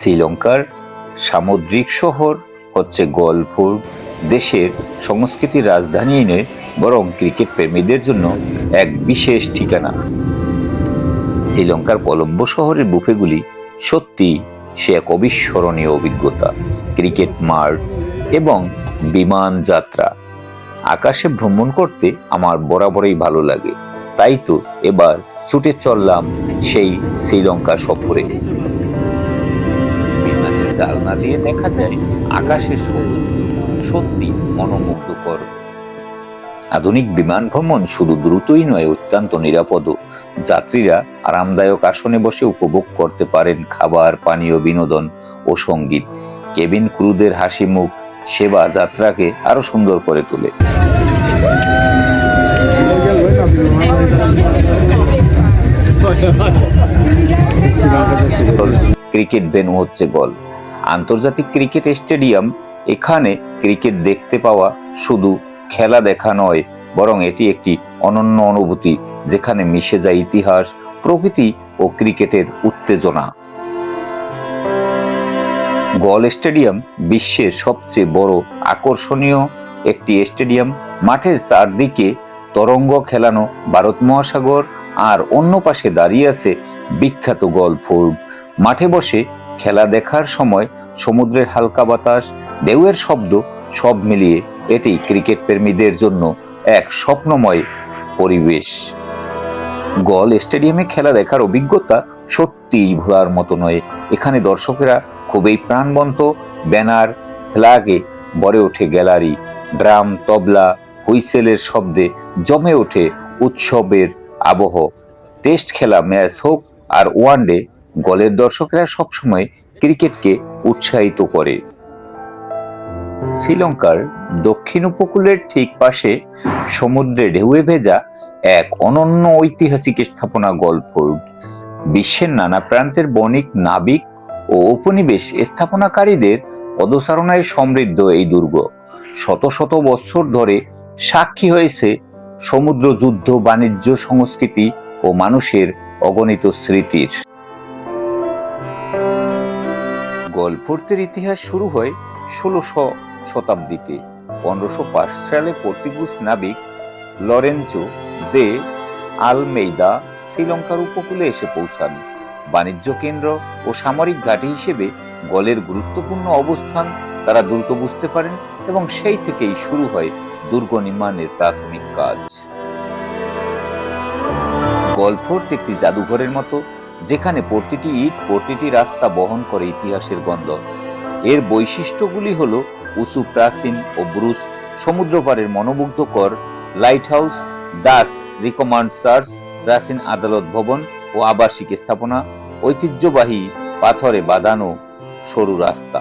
শ্রীলঙ্কার সামুদ্রিক শহর হচ্ছে গোয়ালপুর দেশের সংস্কৃতির রাজধানী এনে বরং ক্রিকেট প্রেমীদের জন্য এক বিশেষ ঠিকানা। শ্রীলঙ্কার কলম্বো শহরের বুফেগুলি সত্যি সে এক অবিস্মরণীয় অভিজ্ঞতা। ক্রিকেট মাঠ এবং বিমান যাত্রা। আকাশে ভ্রমণ করতে আমার বরাবরই ভালো লাগে। তাই তো এবার ছুটে চললাম সেই শ্রীলঙ্কা সফরে। জালনা দিয়ে দেখা যায় আকাশের সৌন্দর্য সত্যি মনোমুগ্ধকর। আধুনিক বিমান ভ্রমণ শুধু দ্রুতই নয়, অত্যন্ত নিরাপদ যাত্রীরা আরামদায়ক আসনে বসে উপভোগ করতে পারেন খাবার, পানীয়, বিনোদন ও সংগীত। কেবিন ক্রুদের হাসি মুখ সেবা যাত্রাকে আরও সুন্দর করে তোলে। ক্রিকেট ভেন্যু হচ্ছে গল আন্তর্জাতিক ক্রিকেট স্টেডিয়াম, এখানে ক্রিকেট দেখতে পাওয়া শুধু খেলা দেখা নয়, বরং এটি একটি অনন্য অনুভূতি, যেখানে মিশে যায় ইতিহাস, প্রকৃতি ও ক্রিকেটের উত্তেজনা। গল স্টেডিয়াম বিশ্বের সবচেয়ে বড় আকর্ষণীয় একটি স্টেডিয়াম, মাঠের চারদিকে তরঙ্গ খেলানো ভারত মহাসাগর, আর অন্য পাশে দাঁড়িয়ে আছে বিখ্যাত গল্ফ মাঠে বসে খেলা দেখার সময় সমুদ্রের হালকা বাতাস, ঢেউয়ের শব্দ, সব মিলিয়ে এটি ক্রিকেট প্রেমীদের জন্য এক স্বপ্নময় পরিবেশ। গল স্টেডিয়ামে খেলা দেখার অভিজ্ঞতা সত্যিই ভোলার মতো নয়। এখানে দর্শকেরা খুবই প্রাণবন্ত, ব্যানার, ফ্ল্যাগে ভরে ওঠে গ্যালারি, ড্রাম, তবলা, হুইসেলের শব্দে জমে ওঠে উৎসবের আবহ। টেস্ট খেলা ম্যাচ হোক আর ওয়ানডে গলের দর্শকরা সবসময় ক্রিকেটকে উৎসাহিত করে। শ্রীলঙ্কার দক্ষিণ উপকূলের ঠিক পাশে সমুদ্রে ঢেউয়ে ভেজা এক অনন্য ঐতিহাসিক স্থাপনা গল্পোর্ড বিশ্বের নানা প্রান্তের বণিক নাবিক ও উপনিবেশ স্থাপনাকারীদের পদচারণায় সমৃদ্ধ এই দুর্গ। শত শত বছর ধরে সাক্ষী হয়েছে সমুদ্র যুদ্ধ বাণিজ্য, সংস্কৃতি ও মানুষের অগণিত স্মৃতির। গল্পর্তের ইতিহাস শুরু হয় ষোলোশো শতাব্দীতে। পনেরোশো পাঁচ সালে পর্তুগিজ নাবিক লরেঞ্চো দে আলমেইদা শ্রীলঙ্কার উপকূলে এসে পৌঁছান। বাণিজ্য কেন্দ্র ও সামরিক ঘাঁটি হিসেবে গলের গুরুত্বপূর্ণ অবস্থান তারা দ্রুত বুঝতে পারেন এবং সেই থেকেই শুরু হয় দুর্গ নির্মাণের প্রাথমিক কাজ। গল্ফোর্ট একটি জাদুঘরের মতো যেখানে প্রতিটি ইট, প্রতিটি রাস্তা বহন করে ইতিহাসের গন্ধ। এর বৈশিষ্ট্যগুলি হল উঁচু প্রাচীন ও ব্রুস সমুদ্রপাড়ের মনোমুগ্ধকর লাইট হাউস দাস রিকমান্ড চার্চ প্রাচীন আদালত ভবন ও আবাসিক স্থাপনা, ঐতিহ্যবাহী পাথরে বাঁধানো সরু রাস্তা।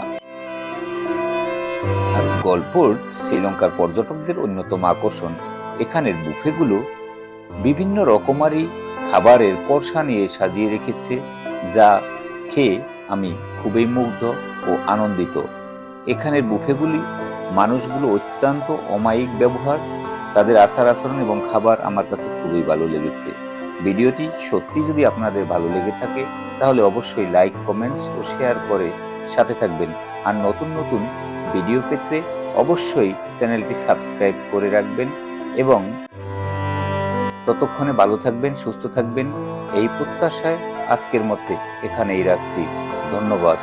গল্পোর্ট শ্রীলঙ্কার পর্যটকদের অন্যতম আকর্ষণ। এখানের বুফেগুলো বিভিন্ন রকমারি খাবারের পরশা নিয়ে সাজিয়ে রেখেছে, যা খেয়ে আমি খুবই মুগ্ধ ও আনন্দিত। এখানের বুফেগুলি, মানুষগুলো অত্যন্ত অমায়িক ব্যবহার, তাদের আচার আচরণ এবং খাবার আমার কাছে খুবই ভালো লেগেছে। ভিডিওটি সত্যি যদি আপনাদের ভালো লেগে থাকে, তাহলে অবশ্যই লাইক, কমেন্টস ও শেয়ার করে সাথে থাকবেন। আর নতুন নতুন ভিডিও পেতে অবশ্যই চ্যানেলটি সাবস্ক্রাইব করে রাখবেন এবং ততক্ষণে ভালো থাকবেন সুস্থ থাকবেন। এই প্রত্যাশায় আজকের মধ্যে এখানেই রাখছি। ধন্যবাদ।